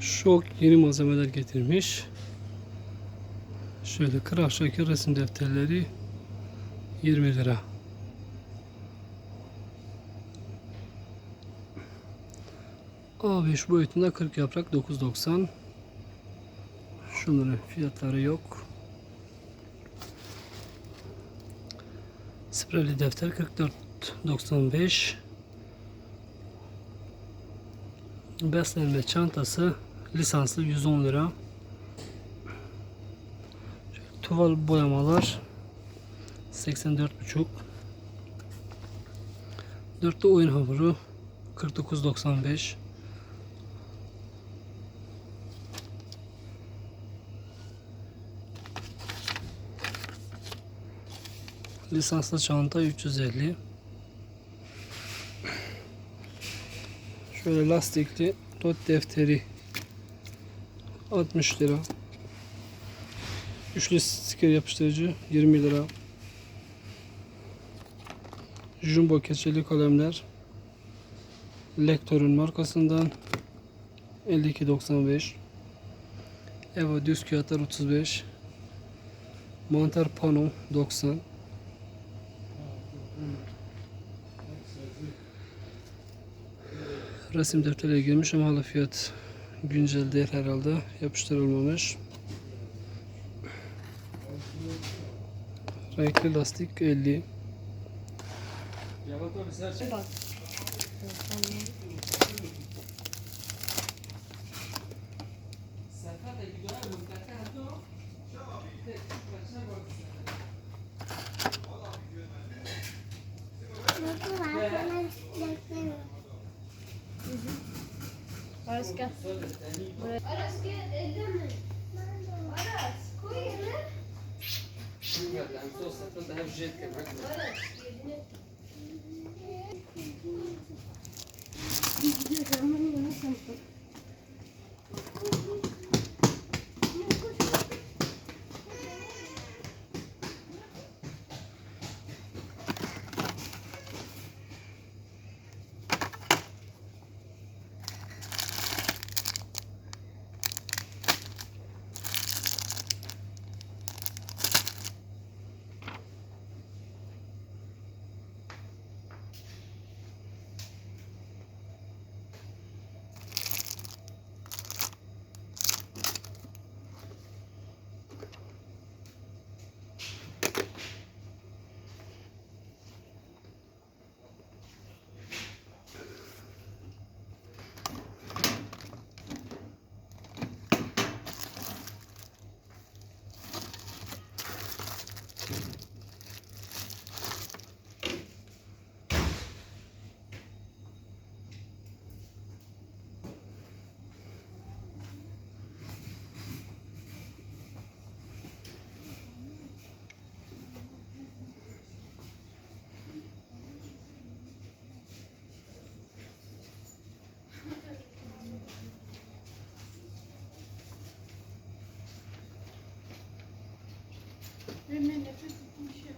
Şok yeni malzemeler getirmiş. Şöyle kırak şeker resim defterleri 20 lira. A5 boyutunda 40 yaprak 9.90. Şunların fiyatları yok. Sprayli defter 44.95. Beslenme çantası lisanslı 110 lira. Tuval boyamalar 84,5. Dörtlü oyun hamuru 49.95. Lisanslı çanta 350. Şöyle lastikli not defteri 60 lira. Üçlü stiker yapıştırıcı 20 lira. Jumbo keçeli kalemler Lektor'un markasından 52.95 Eva düz kağıtlar 35 Mantar pano 90 Resim defterine girmiş ama hala fiyat güncel değil herhalde. Yapıştırılmamış. Renkli lastik 50. Aras gel. Aras gel elleme. Aras koy yerine. Aras yerine. Oui, mais les petits t-shirts.